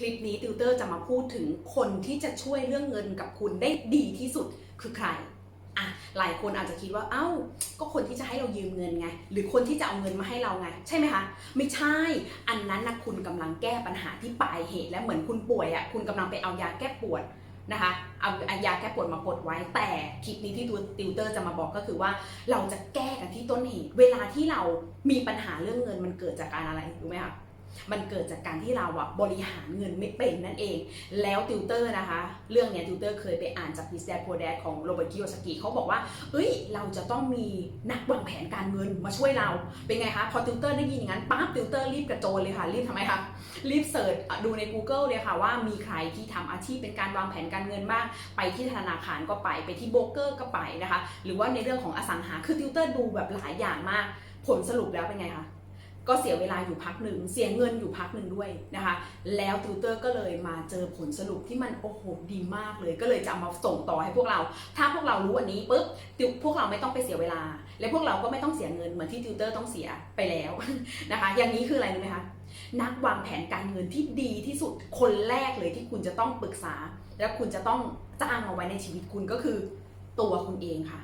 คลิปนี้ติวเตอร์จะมาพูดถึงคนที่จะช่วยเรื่องเงินกับคุณได้ดีที่สุดคือใครอะหลายคนอาจจะคิดว่าเอ้า ก็คนที่จะให้เรายืมเงินไง หรือคนที่จะเอาเงินมาให้เราไง ใช่ไหมคะ ไม่ใช่ อันนั้นนะคุณกำลังแก้ปัญหาที่ปลายเหตุและเหมือนคุณป่วยอะคุณกำลังไปเอายาแก้ปวดนะคะเอาอายาแก้ปวดมากดไว้ แต่คลิปนี้ที่ตัวติวเตอร์จะมาบอกก็คือว่าเราจะแก้กันที่ต้นเหตุเวลาที่เรามีปัญหาเรื่องเงินมันเกิดจากการอะไรรู้ไหมคะ มันเกิดจากการที่เราอะบริหารเงินไม่เป็นนั่นเอง แล้วติวเตอร์นะคะ เรื่องเนี้ยติวเตอร์เคยไปอ่านจาก Rich Dad Poor Dad ของโรเบิร์ตคิโยสกิเขาบอกว่า เอ้ย เราจะต้องมีนักวางแผนการเงินมาช่วยเรา เป็นไงคะ พอติวเตอร์ได้ยินอย่างนั้นปั๊บติวเตอร์รีบกระโจนเลยค่ะ รีบทำไมคะ รีบเสิร์ชดูใน Google เลยค่ะว่ามีใครที่ทำอาชีพเป็นการวางแผนการเงินบ้าง ไปที่ธนาคารก็ไป ไปที่โบรกเกอร์ก็ไปนะคะ หรือว่าในเรื่องของอสังหา คือติวเตอร์ดูแบบหลายอย่างมาก ผลสรุปแล้วเป็นไงคะ ก็เสียเวลาอยู่พักหนึ่งเสียเงินอยู่พักหนึ่งด้วยนะคะ แล้วติวเตอร์ก็เลยมาเจอผลสรุปที่มันโอ้โหดีมากเลย ก็เลยจะเอามาส่งต่อให้พวกเรา ถ้าพวกเรารู้อันนี้ปุ๊บพวกเราไม่ต้องไปเสียเวลา และพวกเราก็ไม่ต้องเสียเงินเหมือนที่ติวเตอร์ต้องเสียไปแล้วนะคะ อย่างนี้คืออะไรรู้ไหมคะนักวางแผนการเงินที่ดีที่สุดคนแรกเลยที่คุณจะต้องปรึกษา แล้วคุณจะต้องจ้างมาไว้ในชีวิตคุณก็คือตัวคุณเองค่ะ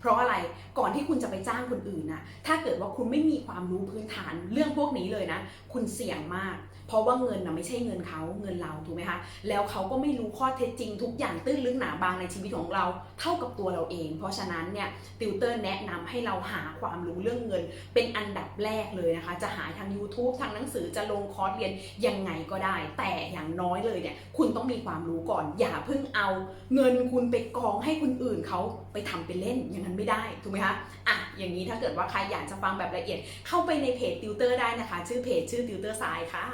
เพราะอะไรก่อนที่คุณจะไปจ้างคนอื่นนะถ้าเกิดว่าคุณไม่มีความรู้พื้นฐานเรื่องพวกนี้เลยนะ คุณเสี่ยงมาก เพราะว่าเงินนะไม่ใช่เงินเขาเงินเราถูกไหมคะแล้วเขาก็ไม่รู้ข้อเท็จจริง ทุกอย่างตื้นลึกหนาบางในชีวิตของเราเท่ากับตัวเราเอง เพราะฉะนั้นเนี่ยติวเตอร์แนะนำให้เราหาความรู้เรื่องเงิน เป็นอันดับแรกเลยนะคะ จะหาทาง YouTube ทางหนังสือจะลงคอร์สเรียนยังไงก็ได้ แต่อย่างน้อยเลยเนี่ยคุณต้องมีความรู้ก่อน อย่าเพิ่งเอา เงินคุณไปกองให้คนอื่นเขาไปทำเป็นเล่นอย่างนั้นไม่ได้ถูกไหมคะอะอย่างนี้ถ้าเกิดว่าใครอยากจะฟังแบบละเอียดเข้าไปในเพจติวเตอร์ได้นะคะ ชื่อเพจชื่อติวเตอร์สายค่ะ